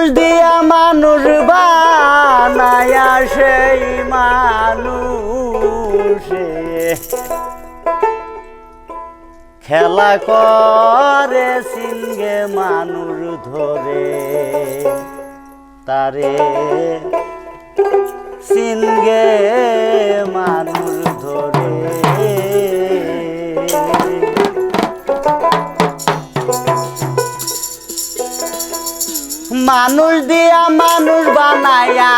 মানুষ দিয়া মানুষ বানায়া সেই মানুষে। খেলা করে সিংহে মানুষ ধরে। তারে সিংহে মানুষ মানুষ দিয়া মানুষ বানায়া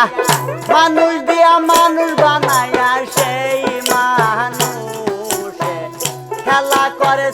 মানুষ দিয়া মানুষ বানায়া সেই মানুষ খেলা করে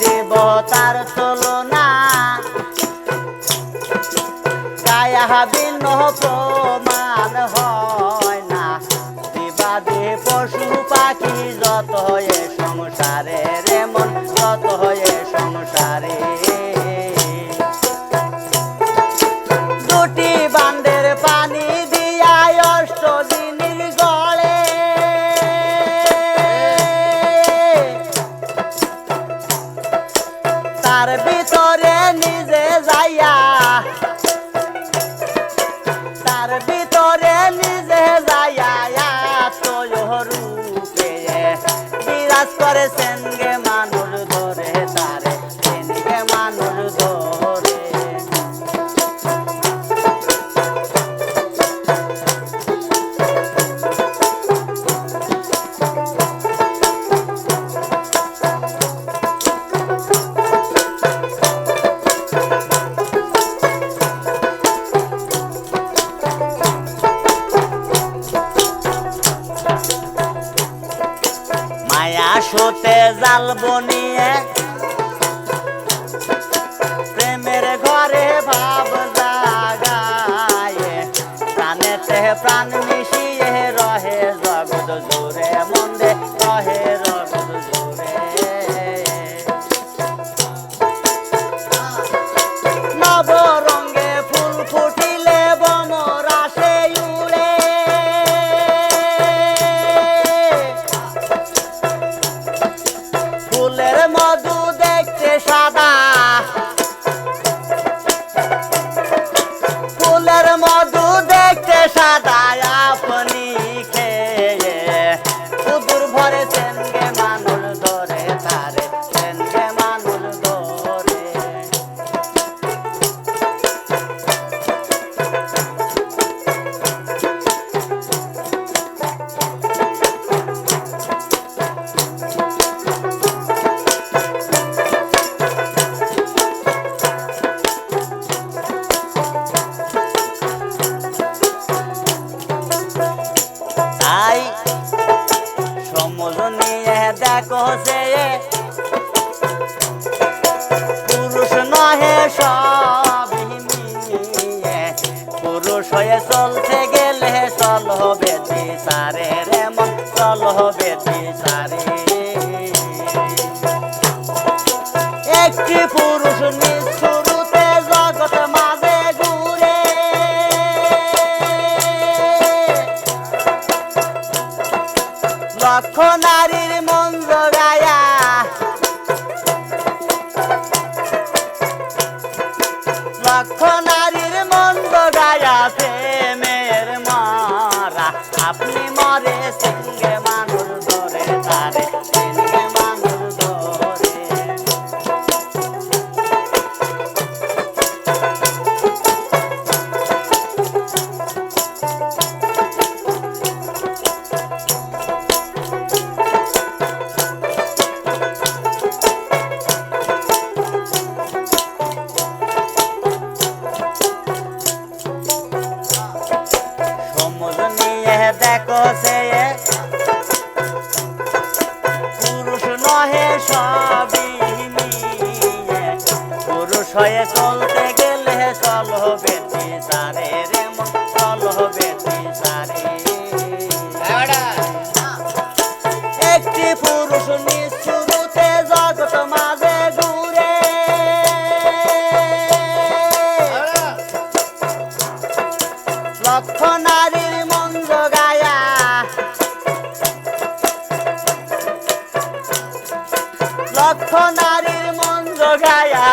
দিব তার তুলনা। কায়া বিন প্রমাণ হয় না। বিবাদে পশু পাখি যত হয়ে সংসারে রেমন যত হয়ে সংসারে। মায়া সোতে জাল বনিয়ে প্রেমের ঘরে ভাব জাগায়। প্রাণেতে প্রাণ নিয়ে পুরুষ নহে সব পুরুষ হয়ে চলতে গেলে চল হবে সারে রে মন, চল হবে সারে একটি পুরুষ নিঃশুরুতে লক্ষ নারীর মন জগায়া লক্ষ নারীর মন জগায়া প্রেমের মারা। আপনি মরে একটি পুরুষ নিশুরুতে জগত মাঝে লক্ষ নারীর মন জগায়া। লক্ষ নারীর মন জগায়া